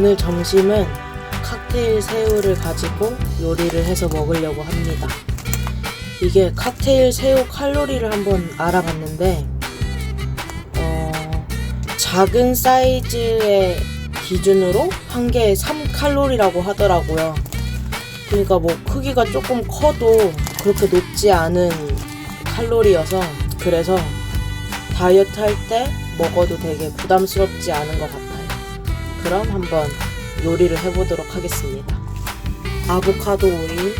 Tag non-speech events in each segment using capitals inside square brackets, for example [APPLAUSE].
오늘 점심은 칵테일 새우를 가지고 요리를 해서 먹으려고 합니다. 이게 칵테일 새우 칼로리를 한번 알아봤는데, 어, 작은 사이즈의 기준으로 한 개에 3칼로리라고 하더라고요. 그러니까 뭐 크기가 조금 커도 그렇게 높지 않은 칼로리여서 그래서 다이어트 할 때 먹어도 되게 부담스럽지 않은 것 같아요. 그럼 한번 요리를 해보도록 하겠습니다. 아보카도 오일,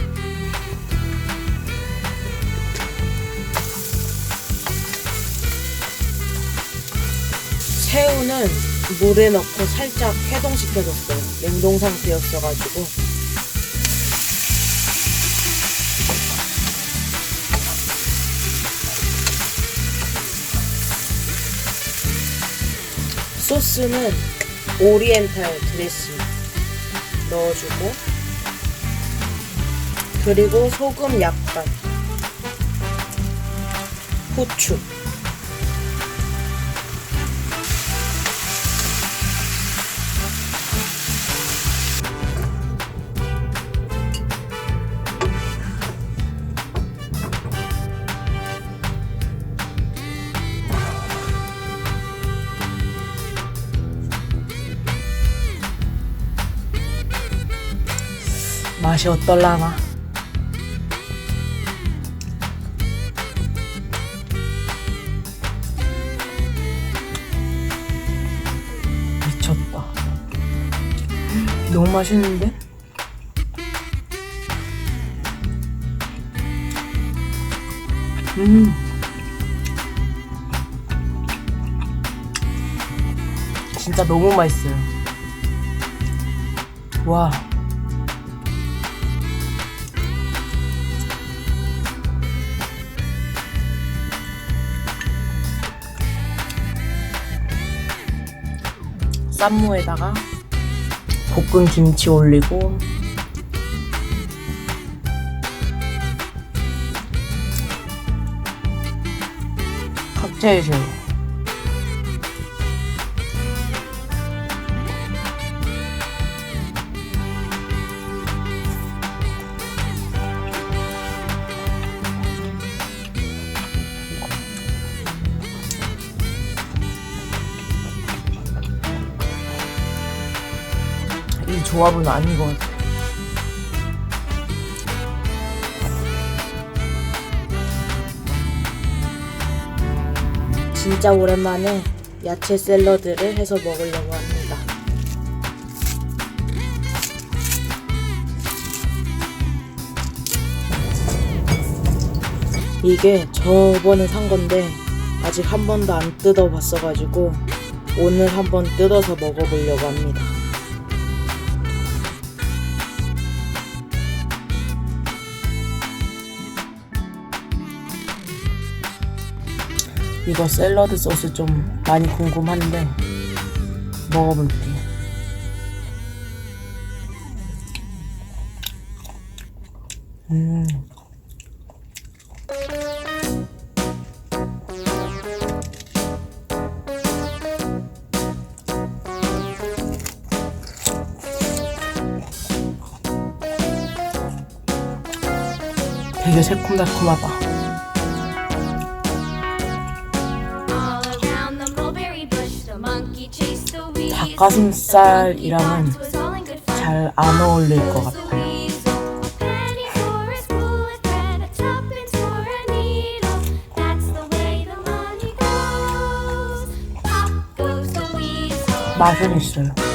새우는 물에 넣고 살짝 해동시켜줬어요. 냉동 상태였어가지고. 소스는 오리엔탈 드레싱 넣어주고 그리고 소금 약간 후추 맛이 어떨라나? 미쳤다. 너무 맛있는데? 음. 진짜 너무 맛있어요. 와 쌈무에다가 볶은 김치 올리고 칵테일 새우 이 조합은 아닌 것 같아. 진짜 오랜만에 야채 샐러드를 해서 먹으려고 합니다. 이게 저번에 산 건데 아직 한 번도 안 뜯어봤어가지고 오늘 한번 뜯어서 먹어보려고 합니다. 이거 샐러드 소스 좀 많이 궁금한데 먹어볼게요. 음. 되게 새콤달콤하다. 닭가슴살이랑은. 잘 안 어울릴 것 같아요. for a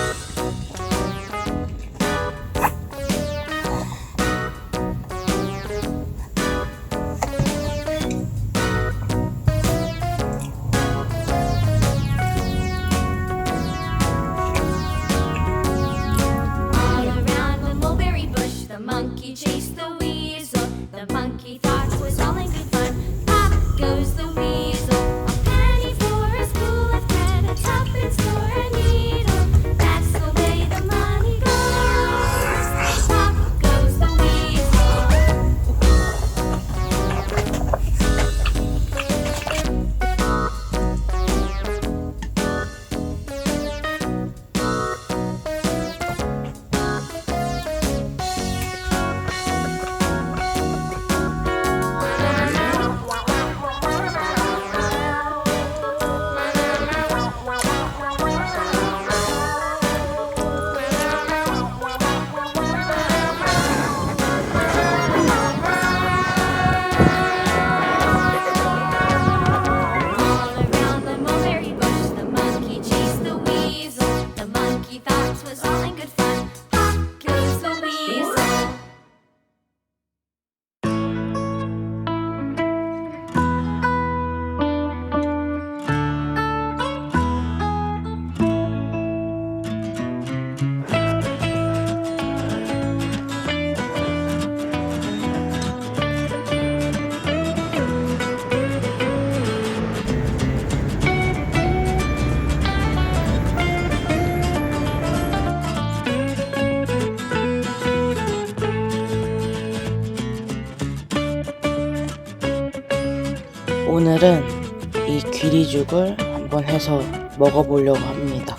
오늘은 이 귀리죽을 한번 해서 먹어보려고 합니다.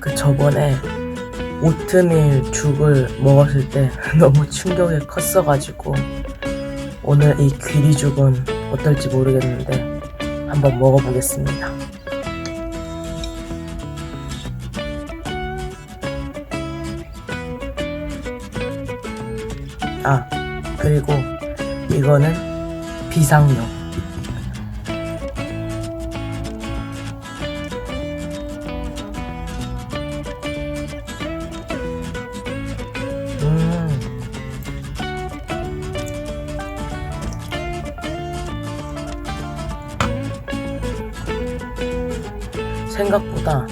그 저번에 오트밀 죽을 먹었을 때 [LAUGHS] 너무 충격이 컸어가지고 오늘 이 귀리죽은 어떨지 모르겠는데 한번 먹어보겠습니다. 아 그리고 이거는 비상용. 생각보다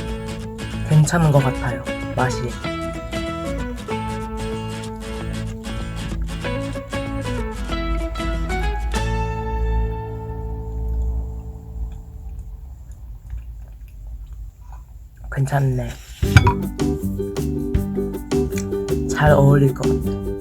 괜찮은 것 같아요. 맛이. 괜찮네. 잘 어울릴 것 같아.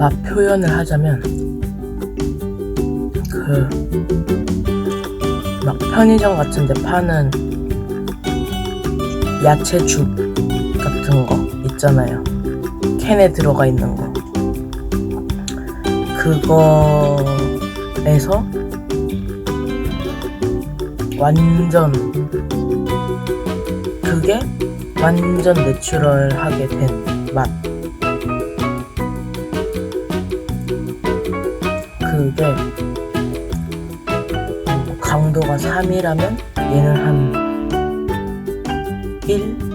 맛 표현을 하자면 그 막 편의점 같은 데 파는 야채죽 같은 거 있잖아요. 캔에 들어가 있는 거. 그거에서 완전 그게 완전 내추럴하게 된 맛. 그게 뭐 강도가 3이라면 얘는 한 1?